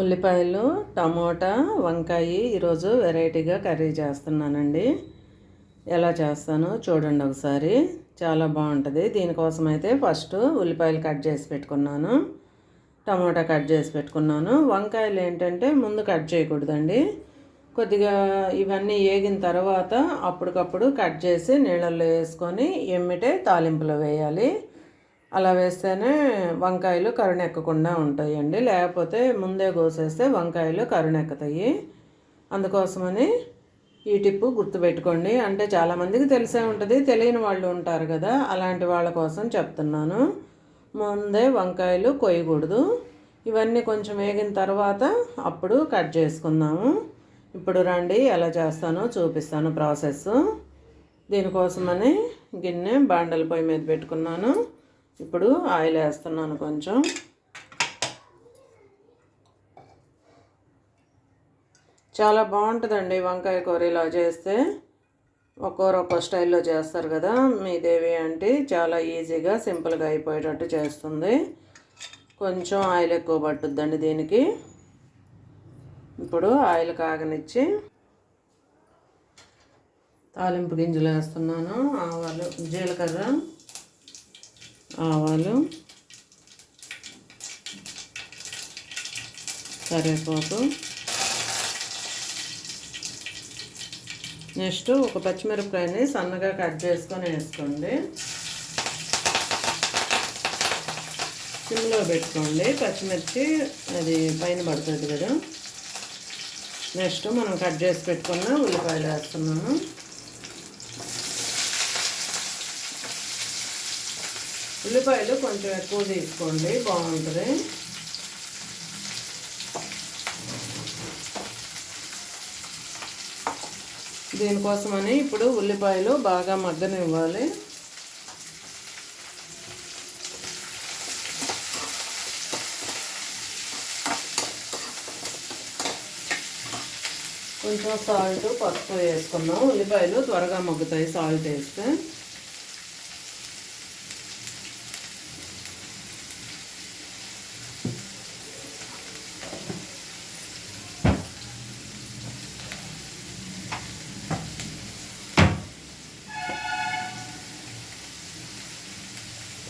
ఉల్లిపాయలు టమోటా వంకాయ ఈరోజు వెరైటీగా కర్రీ చేస్తున్నానండి. ఎలా చేస్తానో చూడండి ఒకసారి. చాలా బాగుంటుంది. దీనికోసం అయితే ఫస్ట్ ఉల్లిపాయలు కట్ చేసి పెట్టుకున్నాను. టమోటా కట్ చేసి పెట్టుకున్నాను. వంకాయలు ఏంటంటే ముందు కట్ చేయకూడదండి. కొద్దిగా ఇవన్నీ వేగిన తర్వాత అప్పటికప్పుడు కట్ చేసి నీళ్ళల్లో వేసుకొని ఎమ్మిటే తాలింపులో వేయాలి. అలా వేస్తేనే వంకాయలు కరుణెక్కకుండా ఉంటాయండి. లేకపోతే ముందే కోసేస్తే వంకాయలు కరుణెక్కుతాయి. అందుకోసమని ఈ టిప్పు గుర్తుపెట్టుకోండి. అంటే చాలామందికి తెలిసే ఉంటుంది తెలియని వాళ్ళు ఉంటారు కదా అలాంటి వాళ్ళ కోసం చెప్తున్నాను. ముందే వంకాయలు కొయ్యకూడదు. ఇవన్నీ కొంచెం వేగిన తర్వాత అప్పుడు కట్ చేసుకుందాము. ఇప్పుడు రండి ఎలా చేస్తానో చూపిస్తాను ప్రాసెస్ దీనికోసమని గిన్నె బాండల పొయ్యి మీద పెట్టుకున్నాను. ఇప్పుడు ఆయిల్ వేస్తున్నాను కొంచెం. చాలా బాగుంటుందండి వంకాయ కూర ఇలా చేస్తే. ఒక్కొరు ఒక్కో స్టైల్లో చేస్తారు కదా మీ దేవి అంటే చాలా ఈజీగా సింపుల్గా అయిపోయేటట్టు చేస్తుంది. కొంచెం ఆయిల్ ఎక్కువ పట్టుద్దండి దీనికి. ఇప్పుడు ఆయిల్ కాగనిచ్చి తాలింపు గింజలు వేస్తున్నాను ఆవాలు జీలకర్ర. ఆవాలు కరివేపాకు. నెక్స్ట్ ఒక పచ్చిమిరపకాయని సన్నగా కట్ చేసుకొని వేసుకోండి. సిమ్లో పెట్టుకోండి. పచ్చిమిర్చి అది పైన పడుతుంది కదా. నెక్స్ట్ మనం కట్ చేసి పెట్టుకున్న ఉల్లిపాయలు వేస్తున్నాము ఉల్లిపాయలు కొంచెం ఎక్కువ తీసుకోండి బాగుంటుంది. దీనికోసమని ఇప్పుడు ఉల్లిపాయలు బాగా మగ్గనివ్వాలి. కొంచెం సాల్ట్ పసుపు వేసుకున్నాం ఉల్లిపాయలు త్వరగా మగ్గుతాయి సాల్ట్ వేస్తే.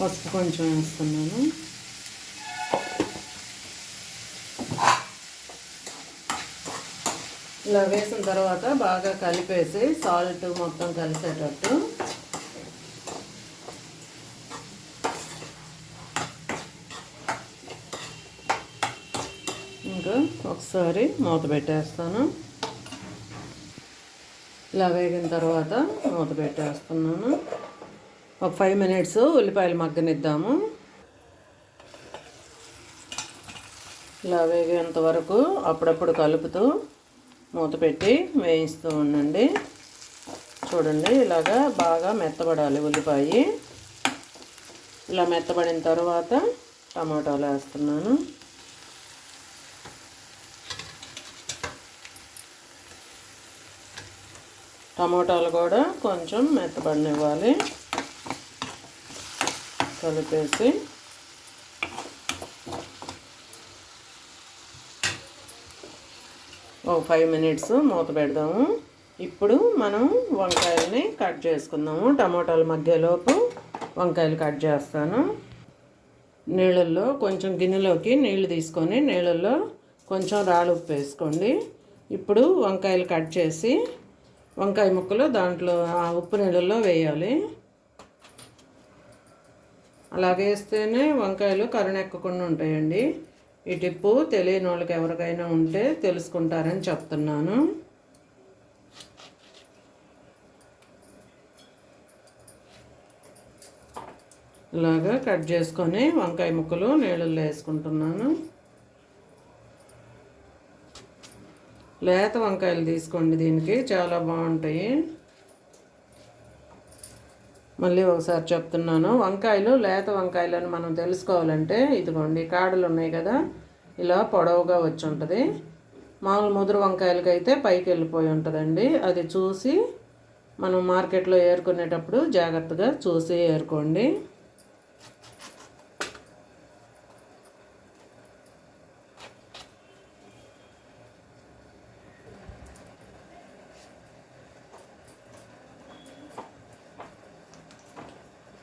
పసుపు కొంచెం వేస్తున్నాను. ఇలా వేసిన తర్వాత బాగా కలిపేసి సాల్ట్ మొత్తం కలిసేటట్టు. ఇంకా ఒకసారి మూత పెట్టేస్తాను. ఇలా వేగిన తర్వాత మూత పెట్టేస్తున్నాను. ఒక ఫైవ్ మినిట్స్ ఉల్లిపాయలు మగ్గనిద్దాము. ఇలా వేగేంత వరకు అప్పుడప్పుడు కలుపుతూ మూత పెట్టి వేయిస్తూ ఉండండి. చూడండి ఇలాగా బాగా మెత్తబడాలి ఉల్లిపాయ. ఇలా మెత్తబడిన తర్వాత టమాటాలు వేస్తున్నాను. టమాటాలు కూడా కొంచెం మెత్తబడినివ్వాలి. కలిపేసి ఓ ఫైవ్ మినిట్స్ మూత పెడదాము. ఇప్పుడు మనం వంకాయలని కట్ చేసుకుందాము. టమాటాల మధ్యలోపు వంకాయలు కట్ చేస్తాను. నీళ్ళల్లో కొంచెం గిన్నెలోకి నీళ్ళు తీసుకొని నీళ్ళల్లో కొంచెం రాళ్ళు ఉప్పు వేసుకోండి. ఇప్పుడు వంకాయలు కట్ చేసి వంకాయ ముక్కలు దాంట్లో ఆ ఉప్పు నీళ్ళల్లో వేయాలి. అలా వేస్తేనే వంకాయలు కరుణెక్కకుండా ఉంటాయండి. ఈ టిప్పు తెలియని వాళ్ళకి ఎవరికైనా ఉంటే తెలుసుకుంటారని చెప్తున్నాను. ఇలాగా కట్ చేసుకొని వంకాయ ముక్కలు నీళ్ళల్లో వేసుకుంటున్నాను. లేత వంకాయలు తీసుకోండి దీనికి చాలా బాగుంటాయి. మళ్ళీ ఒకసారి చెప్తున్నాను. వంకాయలు లేత వంకాయలను మనం తెలుసుకోవాలంటే ఇదిగోండి కాడలు ఉన్నాయి కదా ఇలా పొడవుగా వచ్చి ఉంటుంది. మామూలు ముదురు వంకాయలకైతే పైకి వెళ్ళిపోయి ఉంటుందండి. అది చూసి మనం మార్కెట్లో ఏరుకునేటప్పుడు జాగ్రత్తగా చూసి ఏరుకోండి.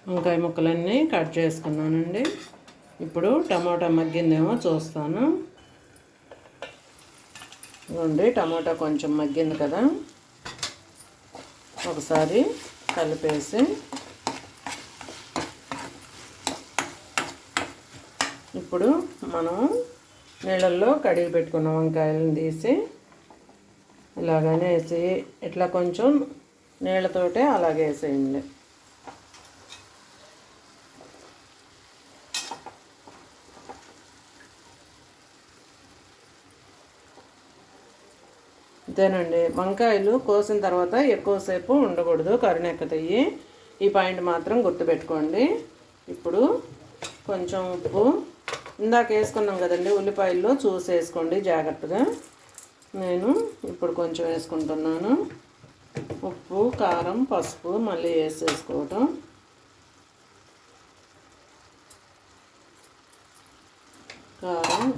వంకాయ ముక్కలన్నీ కట్ చేసుకున్నానండి. ఇప్పుడు టమాటా మగ్గిందేమో చూస్తాను. ఇవ్వండి టమాటా కొంచెం మగ్గింది కదా. ఒకసారి కలిపేసి ఇప్పుడు మనం నీళ్ళల్లో కడిగి పెట్టుకున్న వంకాయలను తీసి ఇలాగనే వేసి ఇట్లా కొంచెం నీళ్ళతోటే అలాగే వేసేయండి. అంతేనండి వంకాయలు కోసిన తర్వాత ఎక్కువసేపు ఉండకూడదు. కరుణెక్కుతాయి ఈ పాయింట్ మాత్రం గుర్తుపెట్టుకోండి. ఇప్పుడు కొంచెం ఉప్పు. ఇందాక వేసుకున్నాం కదండి ఉల్లిపాయల్లో చూసి వేసుకోండి జాగ్రత్తగా. నేను ఇప్పుడు కొంచెం వేసుకుంటున్నాను. ఉప్పు కారం పసుపు మళ్ళీ వేసేసుకోవటం. కారం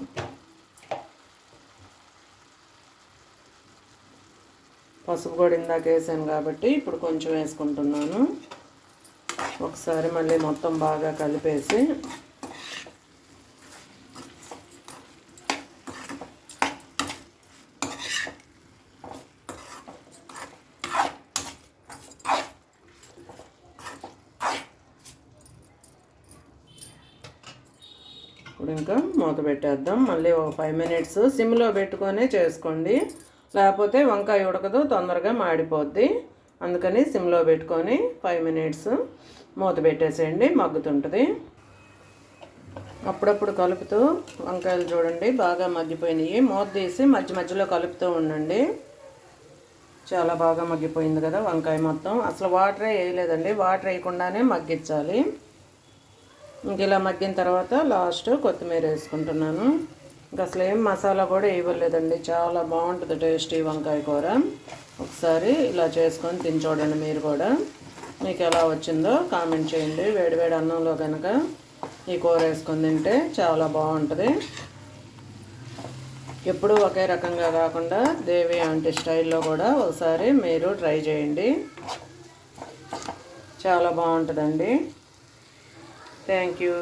పసుపు కూడా ఇందాక వేసాను కాబట్టి ఇప్పుడు కొంచెం వేసుకుంటున్నాను. ఒకసారి మళ్ళీ మొత్తం బాగా కలిపేసి ఇప్పుడు ఇంకా మూత పెట్టేద్దాం. మళ్ళీ ఒక ఫైవ్ మినిట్స్ సిమ్లో పెట్టుకొని చేసుకోండి. లేకపోతే వంకాయ ఉడకదు తొందరగా మాడిపోద్ది. అందుకని సిమ్లో పెట్టుకొని ఫైవ్ మినిట్స్ మూత పెట్టేసేయండి మగ్గుతుంటుంది. అప్పుడప్పుడు కలుపుతూ వంకాయలు చూడండి బాగా మగ్గిపోయినాయి. మూత తీసి మధ్య మధ్యలో కలుపుతూ ఉండండి. చాలా బాగా మగ్గిపోయింది కదా వంకాయ మొత్తం. అసలు వాటరే వేయలేదండి వాటర్ వేయకుండానే మగ్గించాలి. ఇంక ఇలా మగ్గిన తర్వాత లాస్ట్ కొత్తిమీర వేసుకుంటున్నాను. ఇంకా అసలు ఏం మసాలా కూడా ఇవ్వలేదండి. చాలా బాగుంటుంది టేస్టీ వంకాయ కూర. ఒకసారి ఇలా చేసుకొని తిని చూడండి మీరు కూడా. మీకు ఎలా వచ్చిందో కామెంట్ చేయండి. వేడివేడి అన్నంలో కనుక ఈ కూర వేసుకొని తింటే చాలా బాగుంటుంది. ఎప్పుడూ ఒకే రకంగా కాకుండా దేవి ఆంటీ స్టైల్లో కూడా ఒకసారి మీరు ట్రై చేయండి. చాలా బాగుంటుందండి. Thank you.